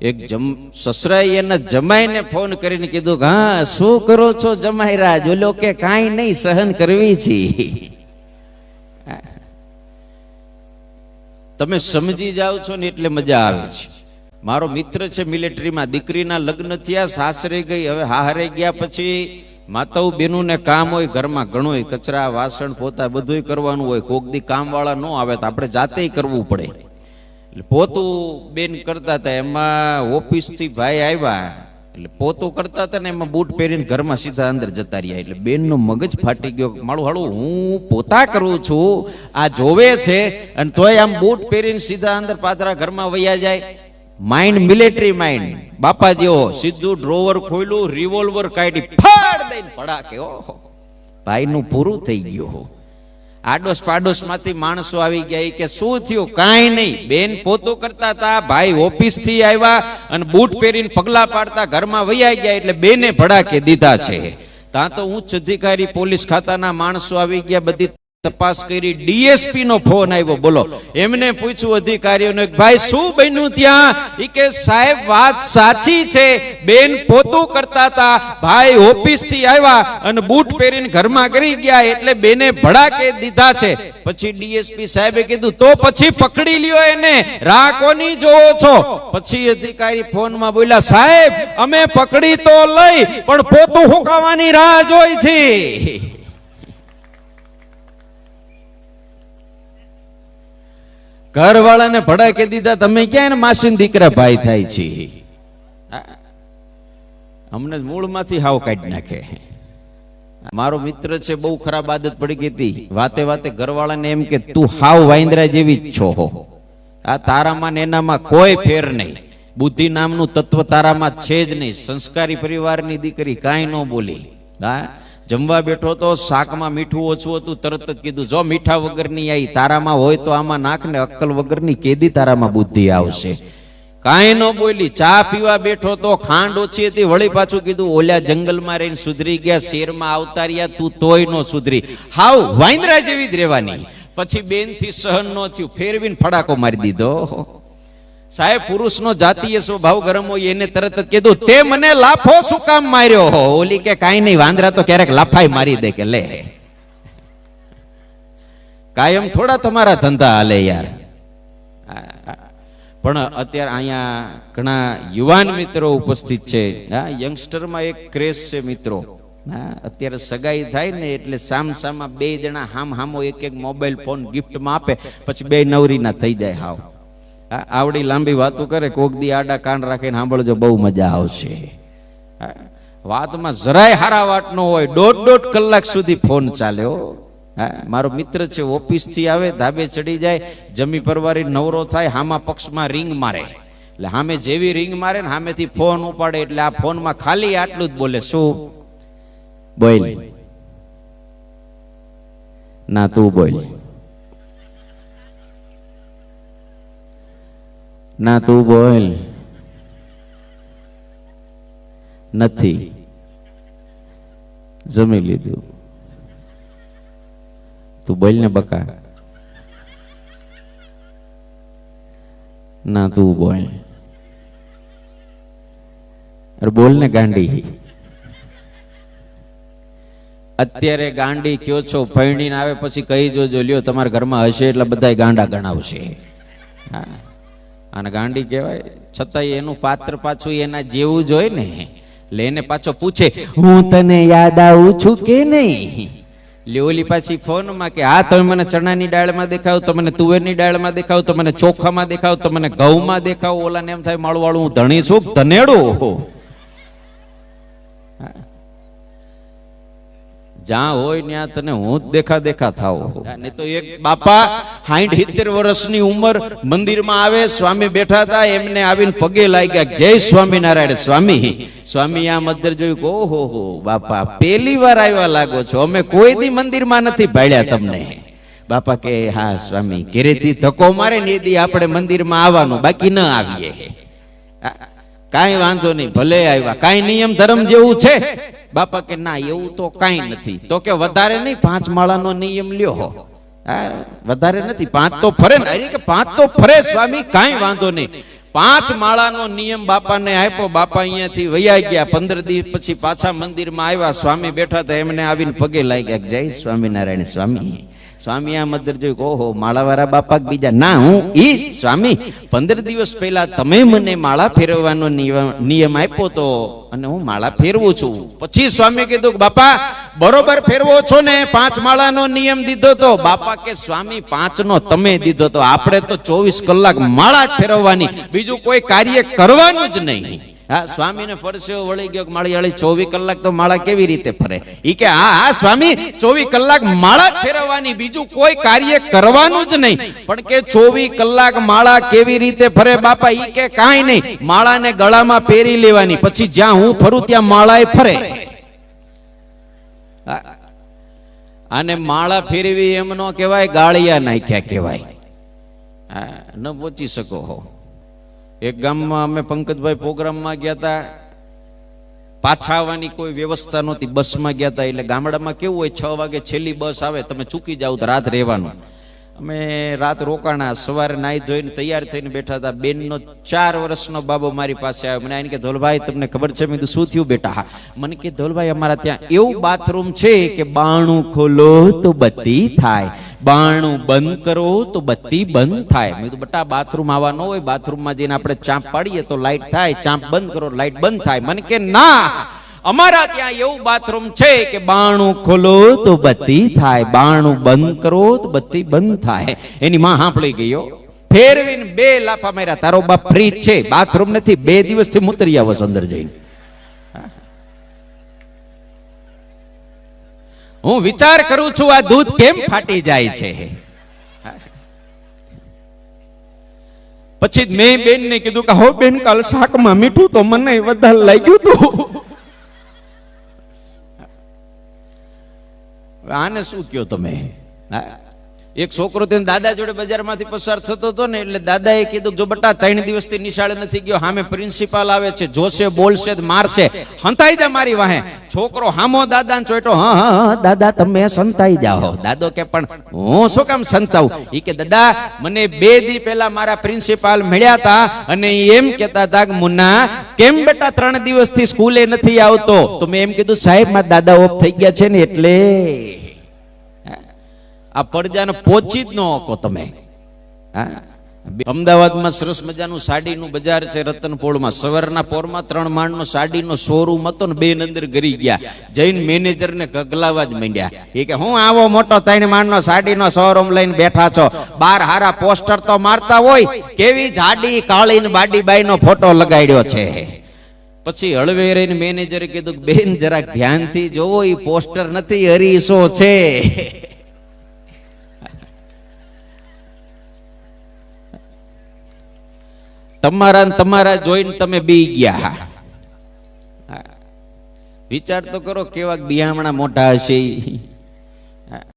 એક જમ સસરાએ એના જમાઈને ફોન કરીને કીધું કે, હા, શું કરો છો જમાઈ રાજ ઓલો કે કાંઈ નહીં, સહન કરવી છે. તમે સમજી જાઓ છો ને એટલે મજા આવે છે. મારો મિત્ર છે મિલિટરીમાં, દીકરીના લગ્ન થયા, સાસરે ગઈ, હવે હારે ગયા પછી માતાઓ બેનુંને કામ હોય, ઘરમાં ઘણું કચરા, વાસણ, પોતા બધુંય કરવાનું હોય, કોક દી કામવાળા ન આવે તો આપણે જાતે કરવું પડે. એટલે પોતું બેન કરતા હતા, એમાં ઓફિસથી ભાઈ આવ્યા. એટલે પોતું કરતા હતા ને એમાં બૂટ પહેરીને ઘરમાં સીધા અંદર જતા રહ્યા. એટલે બેન નો મગજ ફાટી ગયો. મારું હાળું, હું પોતા કરું છું, આ જોવે છે, અને તોય આમ બૂટ પહેરીને સીધા અંદર પાદરા ઘરમાં વૈયા જાય. માઇન્ડ મિલિટરી માઇન્ડ બાપા જેવો સીધું ડ્રોવર ખોલ્યું રિવોલ્વર કાઢી, ફાડ દઈને પડાકે. ઓહો. ભાઈનું પૂરું થઈ ગયું. આડોશ પાડોશમાંથી માણસો આવી ગયા. કે, શું થયું? કાંઈ નહીં. બેન પોતું કરતા હતા ભાઈ ઓફિસથી આવ્યા અને બૂટ પહેરીને પગલા પાડતા ઘરમાં વૈયા ગયા એટલે બેને ભડાકે દીધા છે. ત્યાં તો ઉચ્ચ અધિકારી પોલીસ ખાતાના માણસો આવી ગયા, બધી તપાસ કરી ડીએસપી નો ફોન આવ્યો, બોલો. એમને પૂછ્યું અધિકારીઓને ભાઈ, શું બન્યું ત્યાં? ઈ કે, સાહેબ, વાત સાચી છે. બેન પોતું કરતા હતા. ભાઈ ઓફિસથી આવ્યા અને બૂટ પહેરીને ઘરમાં કરી ગયા એટલે બેને ભડાકે દીધા છે. પછી ડીએસપી સાહેબે કીધું, તો પછી પકડી લ્યો એને. રાહ કોની જોવો છો? પછી અધિકારી ફોનમાં બોલ્યા, સાહેબ, અમે પકડી તો લઈ, પણ પોતું હુકાવાની રાહ જોઈ છે. ઘરવાળાને ભડાકે દીધા તમે ક્યાં માસીન દીકરા ભાઈ થાય છે? અમને મૂળમાંથી હાવ કાઢી નાખે. મારો મિત્ર છે બહુ ખરાબ આદત પડી ગઈ હતી. વાતે વાતે ઘરવાળાને એમ કે તું હાવ વાઇન્દ્રા જેવી જ છો આ તારામાં ને એનામાં કોઈ ફેર નહીં. બુદ્ધિ નામનું તત્વ તારામાં છે જ નહીં. સંસ્કારી પરિવારની દીકરી કાંઈ ન બોલી. હા? જમવા બેઠો તો શાકમાં મીઠું ઓછું હતું, તરત જ કીધું, જો મીઠા વગરની આઈ તારામાં હોય તો આમાં નાખ ને અક્કલ વગરની કેદી તારામાં બુદ્ધિ આવશે. કાંઈ ન બોલી, ચા પીવા બેઠો તો ખાંડ ઓછી હતી, વળી પાછું કીધું ઓલ્યા જંગલમાં રહીને સુધરી ગયા, શેરમાં આવતા રહ્યા, તું તોય નો સુધરી. હાવ, વાંદરા જેવી જ રહેવાની. પછી બેનથી સહન ન થયું, ફેરવીને ફડાકો મારી દીધો. સાહેબ, પુરુષનો જાતીય સ્વભાવ ગરમ હોય એને તરત જ કીધું, તે મને લાફો શું કામ માર્યો? હો, ઓલી કે કાંઈ નહીં, વાંદરા તો ક્યારેક લાફાઈ મારી દે કે લે. કાયમ થોડા તમારા ધંધા હાલે યાર. પણ અત્યારે અહીંયા ઘણા યુવાન મિત્રો ઉપસ્થિત છે. હા, યંગસ્ટરમાં એક ક્રેઝ છે મિત્રો. હા, અત્યારે સગાઈ થાય ને એટલે સામ સામા બે જણા હામ હામો એક એક મોબાઈલ ફોન ગિફ્ટમાં આપે, પછી બે નવરીના થઈ જાય હાવ. આવડી લાંબી વાતો કરે, કોક દી આડા કાન રાખીને સાંભળજો, બહુ મજા આવશે. વાતમાં જરાય હારા વાત ન હોય, દોઢ દોઢ કલાક સુધી ફોન ચાલ્યો મારો મિત્ર છે ઓફિસથી આવે, ધાબે ચડી જાય, જમી પરવારી નવરો થાય, હામા પક્ષમાં રિંગ મારે. એટલે સામે જેવી રિંગ મારે ને સામેથી ફોન ઉપાડે, એટલે આ ફોનમાં ખાલી આટલું જ બોલે, શું? બોલ. ના, તું બોલ. ના તું બોલ. નથી. જમી લીધું. તું બોલ ને બકા. ના તું બોલ. અરે બોલ ને ગાંડી. અત્યારે ગાંડી કયો છો? ફૈણીને આવે પછી કહી જોજો, લ્યો, તમારા ઘરમાં હશે એટલે બધા ગાંડા ગણાવશે. હા. અને ગાંડી કહેવાય, છતાંય એનું પાત્ર પાછું એના જેવું જ હોય ને. એને પાછો પૂછે, હું તને યાદ આવું છું કે નહીં? લેઓલી પાછી ફોનમાં કે, હા, તમે મને ચણાની દાળમાં દેખાવ, તો મને તુવેરની દાળમાં દેખાવ, તો મને ચોખામાં દેખાવ, તો મને ઘઉંમાં દેખાવ. ઓલાને એમ થાય, માળવાળું હું ધણી છું, ધનેડું. જ્યાં હોય ત્યાં તને હું જ દેખા દેખા થાવ ને તો એક બાપા હાઈઠ સિત્તેર વર્ષની ઉંમર મંદિરમાં આવે સ્વામી બેઠા હતા એમને આવીને પગે લાગ્યા જય સ્વામિનારાયણ સ્વામી. સ્વામી આ મંદિર જોયું કે ઓહો હો બાપા પેલી વાર આવ્યા લાગો છો. અમે કોઈ દી મંદિરમાં નથી ભાડ્યા તમને. બાપા કે હા સ્વામી ઘેરેથી ધક્કો મારે ને એ દી આપણે મંદિરમાં આવવાનું બાકી ન આવીએ. કાંઈ વાંધો નહીં ભલે આવ્યા. કાંઈ નિયમ ધર્મ જેવું છે. બાપા કે ના એવું તો કાંઈ નથી. તો કે વધારે નહીં પાંચ માળાનો નિયમ લ્યો હા, વધારે નથી પાંચ તો ફરે ને. કે પાંચ તો ફરે સ્વામી કાંઈ વાંધો નહીં. પાંચ માળાનો નિયમ બાપાને આપ્યો. બાપા અહીંયાથી વૈયા ગયા. પંદર દિવસ પછી પાછા મંદિરમાં આવ્યા. સ્વામી બેઠા હતા એમને આવીને પગે લાગ્યા જય સ્વામિનારાયણ સ્વામી. સ્વામી આ મંદિર જોયું ઓહો, માળાવાળા બાપા બીજા. ના, હું ઈ સ્વામી. પંદર દિવસ પહેલા તમે મને માળા ફેરવવાનો નિયમ- આપ્યો તો અને હું માળા ફેરવું છું. પછી સ્વામી કીધું બાપા, બરોબર ફેરવો છો ને? પાંચ માળાનો નિયમ દીધો તો? બાપા કે, સ્વામી પાંચ નો તમે દીધો તો? આપણે તો ચોવીસ કલાક માળા ફેરવવાની. બીજું કોઈ કાર્ય કરવાનું જ નહીં. હા, સ્વામીને પરસેવો વળી ગયો માળી વાળી ચોવીસ કલાક તો માળા કેવી રીતે ફરે? ઈ કે, હા હા, સ્વામી, ચોવીસ કલાક માળા ફેરવવાની, બીજું કોઈ કાર્ય કરવાનું જ નહીં. પણ કે ચોવીસ કલાક માળા કેવી રીતે ફરે બાપા, ઈ કે કાંઈ નહીં. માળાને ગળામાં પહેરી લેવાની, પછી જ્યાં હું ફરું ત્યાં માળાએ ફરે. અને માળા ફેરવી એમ નો કહેવાય, ગાળિયા નાખ્યા કહેવાય. ન પહોંચી શકો હો. એક ગામમાં અમે પંકજભાઈ પ્રોગ્રામમાં ગયા હતા પાછા આવવાની કોઈ વ્યવસ્થા નહોતી. બસમાં ગયા હતા એટલે ગામડામાં કેવું હોય, છ વાગે છેલ્લી બસ આવે, તમે ચૂકી જાઓ તો રાત રહેવાનું. અમે રાત રોકાણા, સવારે નાઈ ધોઈને તૈયાર થઈને બેઠા હતા બેનનો ચાર વર્ષનો બાબો મારી પાસે આવ્યો. મને આઈને કે, ધોલભાઈ, તમને ખબર છે, મેં શું થયું બેટા? હા. મને કે, ધોલભાઈ, અમારા ત્યાં એવું બાથરૂમ છે કે બાણું ખોલો તો બત્તી થાય. બાણું બંધ કરો તો બત્તી બંધ થાય. મેં કીધું, બટા, બાથરૂમ આવા ન હોય. બાથરૂમમાં જઈને આપણે ચાંપ પાડીએ તો લાઇટ થાય. ચાંપ બંધ કરો, લાઈટ બંધ થાય. મને કે, ના. અમારા ત્યાં એવું બાથરૂમ છે કે બાણું ખોલો તો બત્તી થાય. બાણું બંધ કરો તો બત્તી બંધ થાય. એની માં સાંભળી ગયો. ફેરવીને બે લાફા માર્યા. તારો બાપ ફ્રી છે. બાથરૂમ નથી. બે દિવસથી મુતરી આવો અંદર જઈને. હું વિચાર કરું છું આ દૂધ કેમ ફાટી જાય છે? પછી મેં બેન ને કીધું કે, હો બેન, કાલ શાકમાં મીઠું તો મને વધારે લાગ્યું તું. આને શું કયો તમે? એક છોકરો તેને દાદા જોડે બજારમાંથી પસાર થતો હતો ને એટલે દાદાએ કીધું, જો બટા, ત્રણ દિવસથી નિશાળે નથી ગયો સામે પ્રિન્સિપાલ આવે છે, જોશે, બોલશે મારશે. હંતાઈ જા મારી વાહે. છોકરો હામો દાદાને ચોઈટો હા હા દાદા, તમે સંતાઈ જાઓ. દાદો કે, પણ હું શું કામ સંતાવું એ કે, દાદા, મને બે દી પહેલા મારા પ્રિન્સિપાલ મળ્યા હતા અને એમ કહેતા હતા કે, મુન્ના, કેમ બેટા ત્રણ દિવસથી સ્કૂલે નથી આવતો? તો મેં એમ કીધું, સાહેબ, મારા દાદા ઓફ થઈ ગયા છે ને એટલે આ પડજાને પહોંચી જ ન શકો તમે? અમદાવાદમાં સરસ મજાનું સાડીનું બજાર છે રતનપોળમાં. સવારના પોરમાં ત્રણ માળનો સાડીનો શોરૂમ હતો ને બેન અંદર ગરી ગયા. જઈને મેનેજરને ગગલાવા જ માંડ્યા. એ કે, હું આવો મોટો ત્રણ માળનો સાડીનો શોરૂમ લઈને બેઠા છો. બાર હારા પોસ્ટર તો મારતા હોય. કેવી જાડી કાળી ને બાડી બાઈનો ફોટો લગાડ્યો છે. પછી હળવે રહીને મેનેજરે કીધું બેન, જરાક ધ્યાનથી જોવો એ પોસ્ટર નથી હરીસો છે. તમારા તમારા જોઈને તમે બી ગયા વિચાર તો કરો કેવા બિયામણા મોટા હશે.